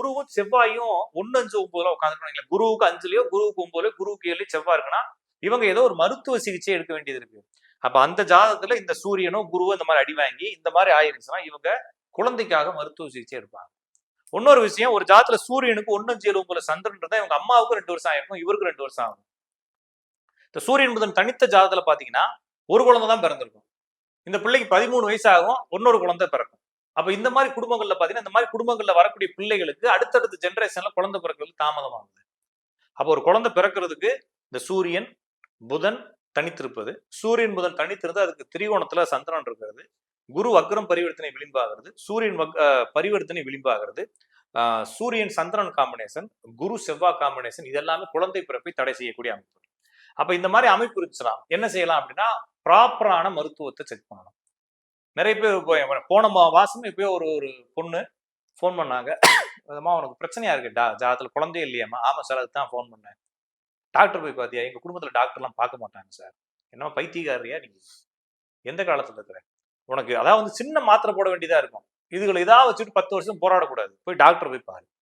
குருவும் செவ்வாயும் ஒன்னு அஞ்சு ஒன்பதுல உட்காந்துருக்காங்க குருவுக்கு அஞ்சுலயோ குருவுக்கு ஒன்பதுலயோ குருவுக்கு ஏழுலயோ செவ்வாய் இருக்குன்னா இவங்க ஏதோ ஒரு மருத்துவ சிகிச்சை எடுக்க வேண்டியது இருக்கு. அப்ப அந்த ஜாதகத்துல இந்த சூரியனும் குருவும் இந்த மாதிரி அடி வாங்கி இந்த மாதிரி ஆயிருச்சுன்னா இவங்க குழந்தைக்காக மருத்துவ சிகிச்சை எடுப்பாங்க. இன்னொரு விஷயம் ஒரு ஜாதத்துல சூரியனுக்கு ஒன்னு அஞ்சு ஏழு ஒன்பதுல சந்திரன் இருந்தா இவங்க அம்மாவுக்கும் ரெண்டு வருஷம் ஆயிருக்கும் இவருக்கு ரெண்டு வருஷம் ஆகும். இந்த சூரியன் புதன் தனித்த ஜாதத்துல பாத்தீங்கன்னா ஒரு குழந்தை தான் பிறந்திருக்கும். இந்த பிள்ளைக்கு பதிமூணு வயசு ஆகும் இன்னொரு குழந்தை பிறக்கும். அப்ப இந்த மாதிரி குடும்பங்கள்ல பாத்தீங்கன்னா இந்த மாதிரி குடும்பங்கள்ல வரக்கூடிய பிள்ளைகளுக்கு அடுத்தடுத்த ஜெனரேஷன்ல குழந்தை பிறக்கிறது தாமதமாகுது அப்போ ஒரு குழந்தை பிறக்கிறதுக்கு இந்த சூரியன் புதன் தனித்திருப்பது. சூரியன் புதன் தனித்திருந்து அதுக்கு திரிகோணத்துல சந்திரன் இருக்கிறது. குரு வக்ரம் பரிவர்த்தனை விளிம்பாகிறது. சூரியன் பரிவர்த்தனை விளிம்பாகிறது. ஆஹ் சூரியன் சந்திரன் காம்பினேஷன் குரு செவ்வாய் காம்பினேஷன் இதெல்லாமே குழந்தை பிறப்பை தடை செய்யக்கூடிய அமைப்பு. அப்ப இந்த மாதிரி அமைப்பு இருந்துச்சுன்னா என்ன செய்யலாம் அப்படின்னா ப்ராப்பரான மருத்துவத்தை செக் பண்ணணும். நிறைய பேர் இப்போ போன மா- மாசம் இப்பயோ ஒரு ஒரு பொண்ணு ஃபோன் பண்ணாங்க. அதுமா உனக்கு பிரச்சனையா இருக்கு? டா குழந்தையே இல்லையாம்மா. ஆமாம் சார் அதுதான் தான் ஃபோன் பண்ணேன். டாக்டர் போய் பார்த்தியா எங்கள் குடும்பத்தில் டாக்டர்லாம் பார்க்க மாட்டாங்க சார். என்னமோ பைத்தியக்காரியா நீங்க எந்த காலத்துல இருக்கிற? உனக்கு அதாவது வந்து சின்ன மாத்திரை போட வேண்டியதாக இருக்கும். இதுகளை இதாக வச்சுட்டு பத்து வருஷம் போராடக்கூடாது. போய் டாக்டர் போய் பாரு.